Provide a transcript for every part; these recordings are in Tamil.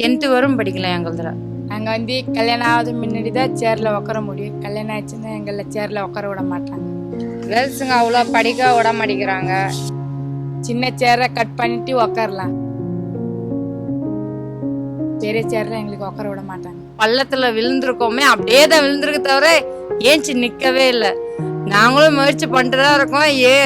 டென்த்து வரும் படிக்கலாம் எங்களுதுல நாங்கள் வந்து கல்யாணம் ஆகுது முன்னாடி தான் சேரில் உட்கார முடியும். கல்யாணம் ஆச்சுன்னா எங்களை சேரில் உட்கார விட மாட்டாங்க. கேர்ள்ஸுங்க அவ்வளோ படிக்க விட மாட்டேங்கிறாங்க. சின்ன சேரை கட் பண்ணிட்டு உட்காரலாம் பெரிய சேரில் எங்களுக்கு உட்கார விட மாட்டாங்க. பள்ளத்தில் விழுந்திருக்கோமே அப்படியே தான் விழுந்திருக்க தவிர ஏஞ்சி நிற்கவே இல்லை. நாங்களும் முயற்சி பண்ணிட்டு தான் இருக்கோம். ஏ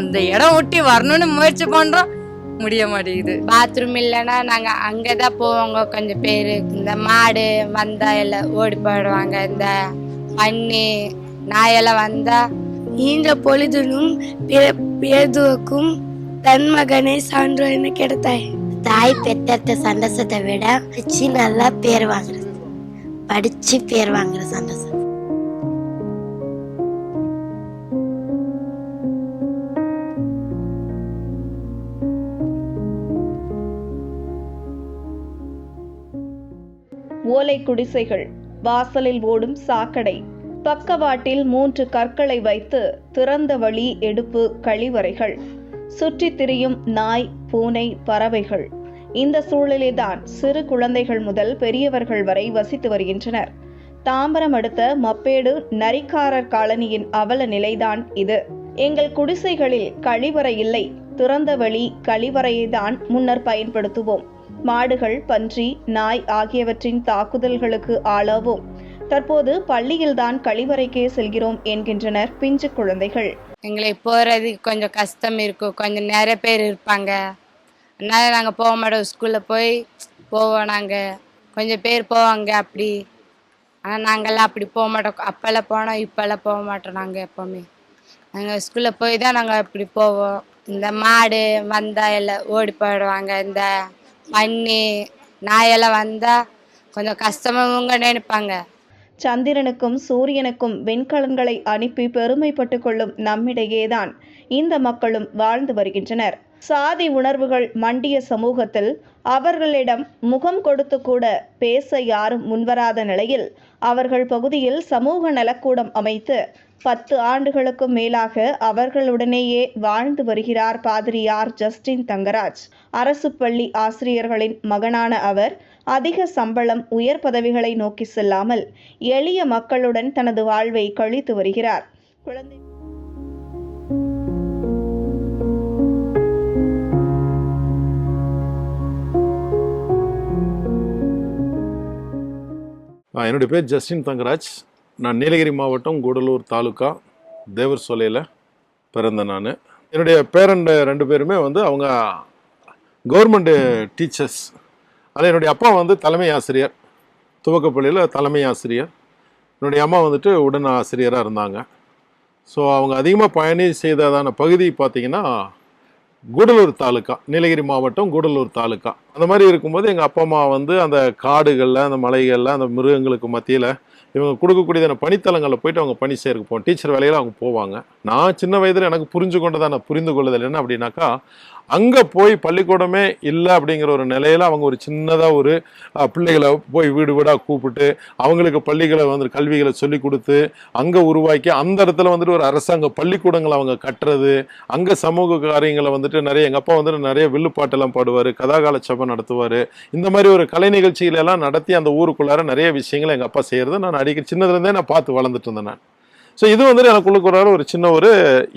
அந்த இடம் ஒட்டி வரணும்னு முயற்சி பண்ணுறோம் முடிய மாட்டேங்குது. பாத்ரூம் இல்லைன்னா நாங்கள் அங்கே தான் போவாங்க கொஞ்சம் பேர். இந்த மாடு வந்தா எல்லாம் ஓடி போயிடுவாங்க. இந்த பண்ணி நாயெல்லாம் வந்தா நீண்ட பொழுதிலும் பேதுவுக்கும் தன் மகனை சான்றோன்னு கிடைத்தாய். தாய் பெற்ற சந்தோஷத்தை விட வச்சு நல்லா பேர் வாங்குறது. படிச்சு பேர் வாங்குற சந்தோஷம். ஓலை குடிசைகள்? வாசலில் ஓடும் சாக்கடை. பக்கவாட்டில் மூன்று கற்களை வைத்து திறந்த வழி எடுப்பு கழிவறைகள். சுற்றி திரியும் நாய் பூனை பறவைகள். இந்த சூழலில்தான் சிறு குழந்தைகள் முதல் பெரியவர்கள் வரை வசித்து வருகின்றனர். தாம்பரம் அடுத்த மப்பேடு நரிக்காரர் காலனியின் அவல நிலைதான் இது. எங்கள் குடிசைகளில் கழிவறை இல்லை. திறந்த வழி கழிவறையை தான் முன்னர் பயன்படுத்துவோம். மாடுகள் பன்றி நாய் ஆகியவற்றின் தாக்குதல்களுக்கு ஆளாவோம். தற்போது பள்ளியில்தான் கழிவறைக்கே செல்கிறோம் என்கின்றனர் பிஞ்சு குழந்தைகள். எங்களுக்கு போகிறதுக்கு கொஞ்சம் கஷ்டம் இருக்கும் கொஞ்சம் நிறைய பேர் இருப்பாங்க. அதனால நாங்கள் போக மாட்டோம். ஸ்கூலில் போய் போவோம் நாங்கள் கொஞ்சம் பேர் போவாங்க அப்படி. ஆனால் நாங்கள்லாம் அப்படி போக மாட்டோம். அப்போல்லாம் போனோம் இப்போல்லாம் போக மாட்டோம் நாங்கள் எப்போவுமே. நாங்கள் ஸ்கூலில் போய் தான் நாங்கள் அப்படி போவோம். இந்த மாடு வந்தால் எல்லாம் ஓடி போயிடுவாங்க. இந்த பன்னி நாயெல்லாம் வந்தால் கொஞ்சம் கஷ்டமாக நினைப்பாங்க. சந்திரனுக்கும் சூரியனுக்கும் வெண்கலன்களை அனுப்பி பெருமைப்பட்டு கொள்ளும் நம்மிடையேதான் இந்த மக்களும் வாழ்ந்து வருகின்றனர். சாதி உணர்வுகள் மண்டிய சமூகத்தில் அவர்களிடம் முகம் கொடுத்து கூட பேச யாரும் முன்வராத நிலையில் அவர்கள் பகுதியில் சமூக நலக்கூடம் அமைத்து பத்து ஆண்டுகளுக்கும் மேலாக அவர்களுடனேயே வாழ்ந்து வருகிறார் பாதிரியார் ஜஸ்டின் தங்கராஜ். அரசு பள்ளி ஆசிரியர்களின் மகனான அவர் அதிக சம்பளம் உயர் பதவிகளை நோக்கி செல்லாமல் எளிய மக்களுடன் தனது வாழ்வை கழித்து வருகிறார். குழந்தை என்னுடைய பேர் ஜஸ்டின் தங்கராஜ். நான் நீலகிரி மாவட்டம் கூடலூர் தாலுக்கா தேவர் சோலையில் பிறந்த நான். என்னுடைய பேரண்ட் ரெண்டு பேருமே வந்து அவங்க கவர்மெண்ட்டு டீச்சர்ஸ் அது என்னுடைய அப்பா வந்து தலைமை ஆசிரியர் துவக்கப்பள்ளியில் தலைமை ஆசிரியர். என்னுடைய அம்மா வந்துட்டு உடன் ஆசிரியராக இருந்தாங்க. ஸோ அவங்க அதிகமாக பயணி செய்ததான பகுதி பார்த்திங்கன்னா கூடலூர் தாலுக்கா நீலகிரி மாவட்டம் கூடலூர் தாலுக்கா. அந்த மாதிரி இருக்கும்போது எங்கள் அப்பா அம்மா வந்து அந்த காடுகளில் அந்த மலைகளில் அந்த மிருகங்களுக்கு மத்தியில் இவங்க கொடுக்கக்கூடியதான பணித்தலங்களில் போயிட்டு அவங்க பணி செய்யறதுக்கு போவோம் டீச்சர் வேலையில் அவங்க போவாங்க. நான் சின்ன வயதில் எனக்கு புரிஞ்சு கொண்டதான புரிந்து கொள்ளுதல் என்ன அப்படின்னாக்கா அங்கே போய் பள்ளிக்கூடமே இல்லை அப்படிங்கிற ஒரு நிலையில் அவங்க ஒரு சின்னதாக ஒரு பிள்ளைகளை போய் வீடு வீடாக கூப்பிட்டு அவங்களுக்கு பள்ளிகளை வந்து கல்விகளை சொல்லி கொடுத்து அங்கே உருவாக்கி அந்த இடத்துல வந்துட்டு ஒரு அரசாங்க பள்ளிக்கூடங்களை அவங்க கட்டுறது அங்கே சமூக காரியங்களை வந்துட்டு நிறைய எங்கள் அப்பா வந்துட்டு நிறைய வில்லுப்பாட்டெல்லாம் பாடுவார் கதாகால சபை நடத்துவார். இந்த மாதிரி ஒரு கலை நிகழ்ச்சிகளெல்லாம் நடத்தி அந்த ஊருக்குள்ளார நிறைய விஷயங்களை எங்கள் அப்பா செய்கிறது நான் அடிக்கடி சின்னதுலேருந்தே நான் பார்த்து வளர்ந்துட்டு இருந்தேன் நான். ஸோ இது வந்துட்டு எனக்குள்ளுக்குறாரு ஒரு சின்ன ஒரு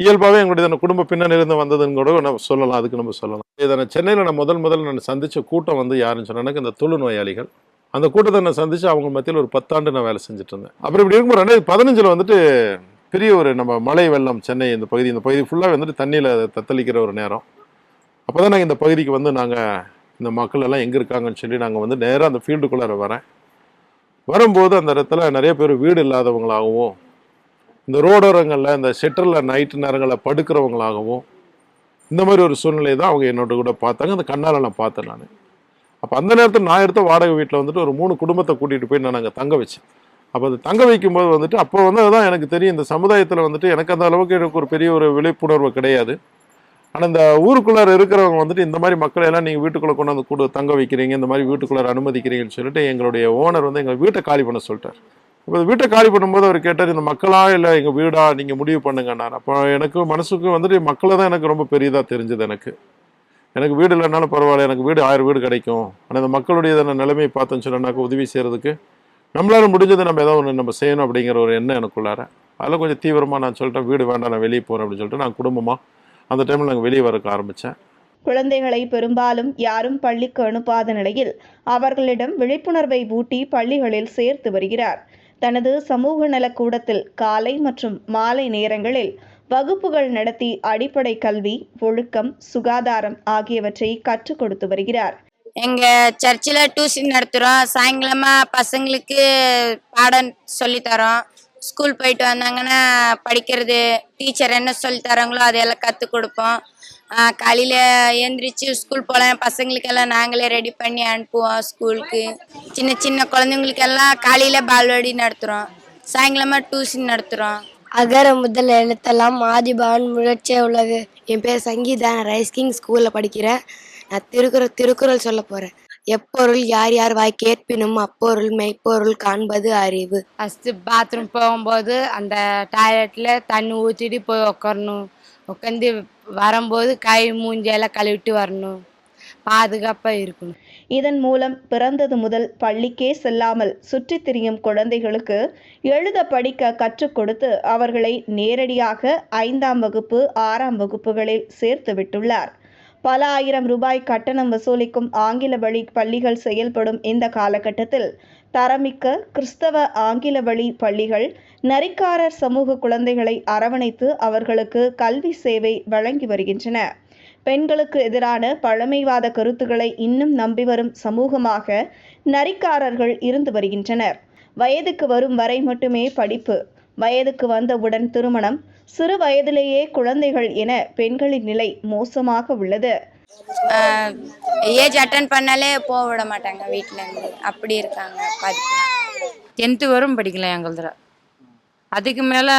இயல்பாகவே எங்களுடைய அந்த குடும்ப பின்னணியிலிருந்து வந்ததுன்னு கூட நம்ம சொல்லலாம். அதுக்கு நம்ம சொல்லலாம். இதை நான் சென்னையில் நான் முதல் முதல்ல நான் சந்தித்த கூட்டம் வந்து யாருன்னு சொன்னா இந்த தொழு நோயாளிகள். அந்த கூட்டத்தை நான் சந்திச்சு அவங்க மத்தியில் ஒரு பத்தாண்டு நான் வேலை செஞ்சுட்டு இருந்தேன். அப்புறம் இப்படி இருக்கும்போது ரெண்டாயிரத்தி பதினஞ்சில் வந்துட்டு பெரிய ஒரு நம்ம மழை வெள்ளம் சென்னை இந்த பகுதி இந்த பகுதி ஃபுல்லாக வந்துட்டு தண்ணியில் தத்தளிக்கிற ஒரு நேரம். அப்போ தான் நாங்கள் இந்த பகுதிக்கு வந்து நாங்கள் இந்த மக்கள் எல்லாம் எங்கே இருக்காங்கன்னு சொல்லி நாங்கள் வந்து நேராக அந்த ஃபீல்டுக்குள்ளார வரேன். வரும்போது அந்த இடத்துல நிறைய பேர் வீடு இல்லாதவங்களாகவும் இந்த ரோடோரங்களில் இந்த ஷெட்டரில் நைட்டு நேரங்களில் படுக்கிறவங்களாகவும் இந்த மாதிரி ஒரு சூழ்நிலை தான் அவங்க என்னோட கூட பார்த்தாங்க. அந்த கண்ணால் நான் பார்த்தேன் நான். அப்போ அந்த நேரத்தில் நான் எடுத்த வாடகை வீட்டில் வந்துட்டு ஒரு மூணு குடும்பத்தை கூட்டிகிட்டு போய் நான் அங்கே தங்க வச்சேன். அப்போ அது தங்க வைக்கும்போது வந்துட்டு அப்போ வந்து அதுதான் எனக்கு தெரியும். இந்த சமுதாயத்தில் வந்துட்டு எனக்கு அந்த அளவுக்கு எனக்கு ஒரு பெரிய ஒரு விழிப்புணர்வு கிடையாது. ஆனால் இந்த ஊருக்குள்ளார இருக்கிறவங்க வந்துட்டு இந்த மாதிரி மக்களை எல்லாம் நீங்கள் வீட்டுக்குள்ளே கொண்டு வந்து கூட தங்க வைக்கிறீங்க இந்த மாதிரி வீட்டுக்குள்ளார அனுமதிக்கிறீங்கன்னு சொல்லிட்டு எங்களுடைய ஓனர் வந்து எங்கள் வீட்டை காலி பண்ண சொல்லிட்டார். இப்போ வீட்டை காலி பண்ணும்போது அவர் கேட்டார் இந்த மக்களா இல்லை எங்கள் வீடா நீங்கள் முடிவு பண்ணுங்கன்னார் அப்போ எனக்கு மனசுக்கு வந்துட்டு மக்களை தான் எனக்கு ரொம்ப பெரியதாக தெரிஞ்சது எனக்கு. எனக்கு வீடு இல்லைனாலும் பரவாயில்ல எனக்கு வீடு ஆயிரம் வீடு கிடைக்கும். ஆனால் இந்த மக்களுடைய நிலைமையை பார்த்தோன்னு சொன்னாக்கா உதவி செய்கிறதுக்கு நம்மளால முடிஞ்சதை நம்ம ஏதோ ஒன்று நம்ம செய்யணும் அப்படிங்கிற ஒரு எண்ணம் எனக்குள்ளார. அதில் கொஞ்சம் தீவிரமாக நான் சொல்லிட்டேன் வீடு வேண்டாம் நான் வெளியே போகிறேன் அப்படின்னு சொல்லிட்டு நான் குடும்பமாக அந்த டைமில் நாங்கள் வெளியே வரக்க ஆரம்பித்தேன் குழந்தைகளை பெரும்பாலும் யாரும் பள்ளிக்கு அனுப்பாத நிலையில் அவர்களிடம் விழிப்புணர்வை ஊட்டி பள்ளிகளில் சேர்த்து வருகிறார். தனது சமூக நலக்கூடத்தில் காலை மற்றும் மாலை நேரங்களில் வகுப்புகள் நடத்தி அடிப்படை கல்வி ஒழுக்கம் சுகாதாரம் ஆகியவற்றை கற்றுக் கொடுத்து வருகிறார். எங்க சர்ச்சில் டியூஷன் நடத்துகிறோம் சாயங்காலமா பசங்களுக்கு பாடம் சொல்லித் தரோம். ஸ்கூல் போயிட்டு வந்தாங்கன்னா படிக்கிறது டீச்சர் என்ன சொல்லி தராங்களோ அதையெல்லாம் கற்றுக் கொடுப்போம். காலையில் காலையில எந்திரிச்சு ஸ்கூல் போகலாம் பசங்களுக்கெல்லாம் நாங்களே ரெடி பண்ணி அனுப்புவோம் ஸ்கூலுக்கு சின்ன சின்ன குழந்தைங்களுக்கெல்லாம் காலையில் பால்வாடி நடத்துகிறோம் சாயங்காலமாக டியூஷன் நடத்துகிறோம் அகர முதல் எழுத்தெல்லாம் மாதிபான் முழச்சே உள்ளது என் பேர் சங்கீதா. நான் ரைஸ் கிங் ஸ்கூலில் படிக்கிறேன். நான் திருக்குறள் திருக்குறள் சொல்ல போகிறேன் எப்பொருள் யார் யார் வாய் கேட்பினும் அப்பொருள் மெய்ப்பொருள் காண்பது அறிவு. ஃபஸ்ட்டு பாத்ரூம் போகும்போது அந்த டாய்லெட்டில் தண்ணி ஊற்றிட்டு போய் உட்காரணும் உட்காந்து வரும்போது கை மூஞ்சியெல்லாம் கழுவிட்டு வரணும். பாதுகாப்பாக இருக்கணும். இதன் மூலம் பிறந்தது முதல் பள்ளிக்கே செல்லாமல் சுற்றித் திரியும் குழந்தைகளுக்கு எழுத படிக்க கற்றுக் கொடுத்து அவர்களை நேரடியாக ஐந்தாம் வகுப்பு ஆறாம் வகுப்புகளில் சேர்த்து விட்டுள்ளார் பல ஆயிரம் ரூபாய் கட்டணம் வசூலிக்கும் ஆங்கில வழி பள்ளிகள் செயல்படும் இந்த காலகட்டத்தில் தரமிக்க கிறிஸ்தவ ஆங்கில வழி பள்ளிகள் நரிக்காரர் சமூக குழந்தைகளை அரவணைத்து அவர்களுக்கு கல்வி சேவை வழங்கி வருகின்றன. பெண்களுக்கு எதிரான பழமைவாத கருத்துக்களை இன்னும் நம்பி வரும் சமூகமாக நரிக்காரர்கள் இருந்து வருகின்றனர். வயதுக்கு வரும் வரை மட்டுமே படிப்பு வயதுக்கு வந்தவுடன் திருமணம். சிறு வயதிலேயே குழந்தைகள் என பெண்களின் நிலை மோசமாக உள்ளது. ஏஜ் அட்டன் பண்ணாலே போக விட மாட்டாங்க வீட்டிலேருந்து அப்படி இருக்காங்க பாதி. டென்த்து வரும் படிக்கலாம் எங்களுதுல. அதுக்கு மேலே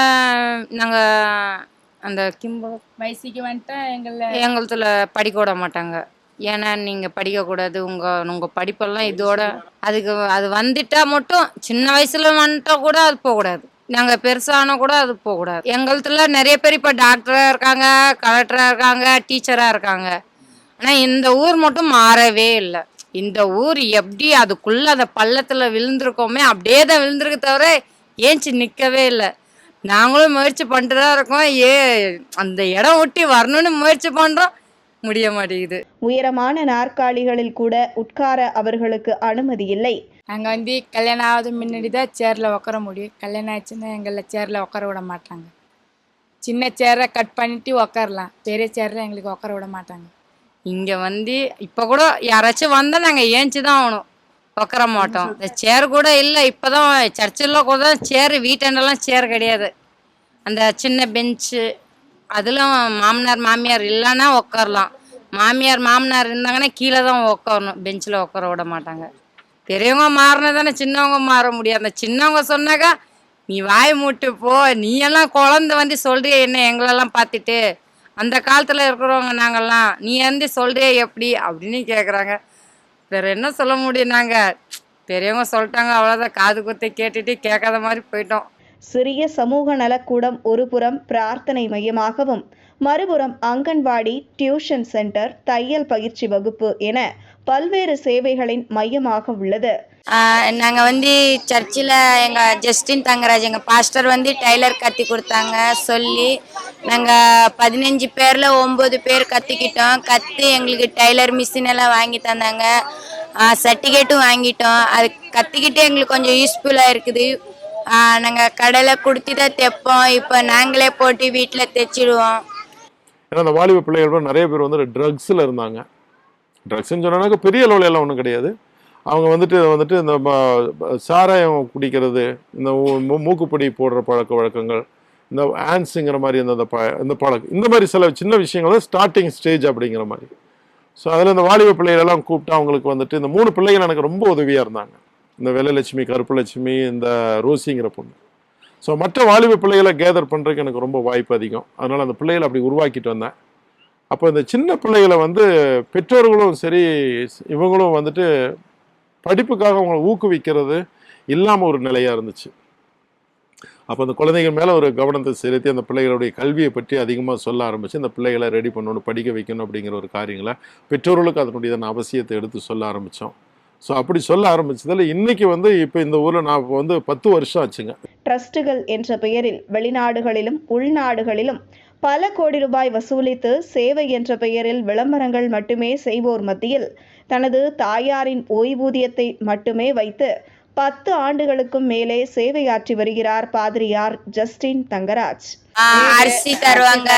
நாங்கள் அந்த கிம்ப வயசுக்கு வந்துட்டா எங்களை எங்களுதுல படிக்க விட மாட்டாங்க. ஏன்னா நீங்கள் படிக்கக்கூடாது உங்கள் உங்கள் படிப்பெல்லாம் இதோட அதுக்கு அது வந்துட்டா மட்டும் சின்ன வயசுல வந்துட்டா கூட அது போகக்கூடாது. நாங்கள் பெருசானா கூட அது போகக்கூடாது. எங்களுதுல நிறைய பேர் இப்போ டாக்டராக இருக்காங்க கலெக்டரா இருக்காங்க டீச்சராக இருக்காங்க. ஆனால் இந்த ஊர் மட்டும் மாறவே இல்லை. இந்த ஊர் எப்படி அதுக்குள்ள அந்த பள்ளத்தில் விழுந்திருக்கோமே அப்படியே தான் விழுந்திருக்க தவிர ஏஞ்சி நிக்கவே இல்லை. நாங்களும் முயற்சி பண்ணிட்டு தான் இருக்கோம். ஏ அந்த இடம் ஒட்டி வரணும்னு முயற்சி பண்ணுறோம் முடிய மாட்டேங்குது. உயரமான நாற்காலிகளில் கூட உட்கார அவர்களுக்கு அனுமதி இல்லை. நாங்கள் வந்து கல்யாணம் ஆகுது முன்னாடி தான் சேரில் உட்கார முடியும். கல்யாணம் ஆச்சுன்னா எங்களை சேரில் உட்கார விட மாட்டாங்க. சின்ன சேரை கட் பண்ணிட்டு உட்காரலாம் பெரிய சேரில் எங்களுக்கு உட்கார விட மாட்டாங்க. இங்கே வந்து இப்போ கூட யாராச்சும் வந்தால் நாங்கள் ஏஞ்சி தான் ஆகணும். உட்கார மாட்டோம். இந்த சேர் கூட இல்லை இப்போ தான் சர்ச்சில் கூட சேர் வீட்டாண்டெல்லாம் சேர் கிடையாது. அந்த சின்ன பெஞ்சு அதிலும் மாமனார் மாமியார் இல்லைன்னா உட்காரலாம் மாமியார் மாமனார் இருந்தாங்கன்னா கீழே தான் உட்காரணும் பெஞ்சில் உட்கார விட மாட்டாங்க. பெரியவங்க மாறினா தானே சின்னவங்க மாற முடியும் அந்த சின்னவங்க சொன்னாக்கா நீ வாய் மூட்டு போ நீ எல்லாம் குழந்த வந்து சொல்றிய என்ன எங்களெல்லாம் பார்த்துட்டு? அந்த காலத்தில் இருக்கிறவங்க நாங்கள்லாம் நீ வந்து சொல்றிய எப்படி? அப்படின்னு கேட்குறாங்க வேறு என்ன சொல்ல முடியும் நாங்கள் பெரியவங்க சொல்லிட்டாங்க அவ்வளோதான் காது குத்தி கேட்டுட்டு கேட்காத மாதிரி போயிட்டோம். சிறிய சமூக நலக்கூடம் ஒருபுறம் பிரார்த்தனை மையமாகவும் மறுபுறம் அங்கன்வாடி டியூஷன் சென்டர் தையல் பயிற்சி வகுப்பு என பல்வேறு சேவைகளின் மையமாக உள்ளது. நாங்கள் வந்து சர்ச்சில் எங்கள் ஜஸ்டின் தங்கராஜ் எங்கள் பாஸ்டர் வந்து டைலர் கத்தி கொடுத்தாங்க சொல்லி நாங்கள் பதினஞ்சு பேரில் ஒம்பது பேர் கற்றுக்கிட்டோம் கற்று எங்களுக்கு டைலர் மிஷின் எல்லாம் வாங்கி தந்தாங்க. சர்டிஃபிகேட்டும் வாங்கிட்டோம். அது கற்றுக்கிட்டு எங்களுக்கு கொஞ்சம் யூஸ்ஃபுல்லாக இருக்குது. நாங்கள் கடையில் கொடுத்து தான் தைப்போம். இப்போ நாங்களே போட்டு வீட்டில் தைச்சிடுவோம். ஏன்னா அந்த வாலிப பிள்ளைகள் நிறைய பேர் வந்து ட்ரக்ஸில் இருந்தாங்க. ட்ரக்ஸ்ன்னு சொன்னாக்க பெரிய அளவில் எல்லாம் ஒன்றும் கிடையாது. அவங்க வந்துட்டு வந்துட்டு இந்த சாராயம் குடிக்கிறது இந்த மூ- மூக்குப்பொடி போடுற பழக்க வழக்கங்கள் இந்த ஆன்ஸுங்கிற மாதிரி இந்த ப இந்த பழக்கம் இந்த மாதிரி சில சின்ன விஷயங்கள் தான் ஸ்டார்டிங் ஸ்டேஜ் அப்படிங்கிற மாதிரி. ஸோ அதில் இந்த வாலிப பிள்ளைகளெல்லாம் கூப்பிட்டு அவங்களுக்கு வந்துட்டு இந்த மூணு பிள்ளைகள் எனக்கு ரொம்ப உதவியாக இருந்தாங்க. இந்த வெள்ளலட்சுமி கருப்புலட்சுமி இந்த ரோசிங்கிற பொண்ணு. ஸோ மற்ற வாலிப பிள்ளைகளை கேதர் பண்ணுறதுக்கு எனக்கு ரொம்ப வாய்ப்பு அதிகம். அதனால் அந்த பிள்ளைகளை அப்படி உருவாக்கிட்டு வந்தேன். அப்போ இந்த சின்ன பிள்ளைகளை வந்து பெற்றோர்களும் சரி இவங்களும் வந்துட்டு படிப்புக்காக அவங்களை ஊக்குவிக்கிறது இல்லாமல் ஒரு நிலையாக இருந்துச்சு. அப்போ அந்த குழந்தைகள் மேலே ஒரு கவனத்தை செலுத்தி அந்த பிள்ளைகளுடைய கல்வியை பற்றி அதிகமாக சொல்ல ஆரம்பித்து இந்த பிள்ளைகளை ரெடி பண்ணணும் படிக்க வைக்கணும் அப்படிங்கிற ஒரு காரியங்களை பெற்றோர்களுக்கு அதனுடைய அவசியத்தை எடுத்து சொல்ல ஆரம்பித்தோம் ஸோ அப்படி சொல்ல ஆரம்பிச்சதில் இன்னைக்கு வந்து இப்போ இந்த ஊரில் நான் வந்து பத்து வருஷம் ஆச்சுங்க. ட்ரஸ்டுகள் என்ற பெயரில் வெளிநாடுகளிலும் உள்நாடுகளிலும் பல கோடி ரூபாய் வசூலித்து சேவை என்ற பெயரில் விளம்பரங்கள் மட்டுமே செய்வோர் மத்தியில் தனது தாயாரின் ஓய்வூதியத்தை மட்டுமே வைத்து பத்து ஆண்டுகளுக்கும் மேலே சேவையாற்றி வருகிறார் பாதிரியார் ஜஸ்டின் தங்கராஜ். அரிசி தருவாங்க.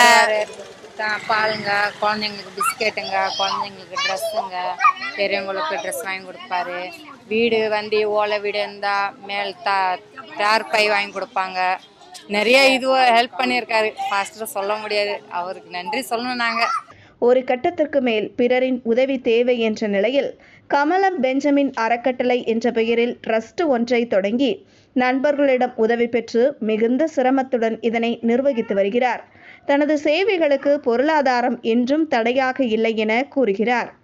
த- பாலுங்க குழந்தைங்களுக்கு பிஸ்கெட்டுங்க குழந்தைங்களுக்கு ட்ரெஸ்ஸுங்க பெரியவங்களுக்கு ட்ரெஸ் வாங்கி கொடுப்பாரு. வீடு வண்டி ஓலை வீடு இருந்தால் மேல் தா தார் பை வாங்கி கொடுப்பாங்க. நிறைய இதுவாக ஹெல்ப் பண்ணியிருக்காரு. ஃபாஸ்ட்டாக சொல்ல முடியாது. அவருக்கு நன்றி சொல்லணும் நாங்கள் ஒரு கட்டத்திற்கு மேல் பிறரின் உதவி தேவை என்ற நிலையில் கமலம் பெஞ்சமின் அறக்கட்டளை என்ற பெயரில் ட்ரஸ்ட் ஒன்றை தொடங்கி நண்பர்களிடம் உதவி பெற்று மிகுந்த சிரமத்துடன் இதனை நிர்வகித்து வருகிறார். தனது சேவைகளுக்கு பொருளாதாரம் என்றும் தடையாக இல்லை என கூறுகிறார்.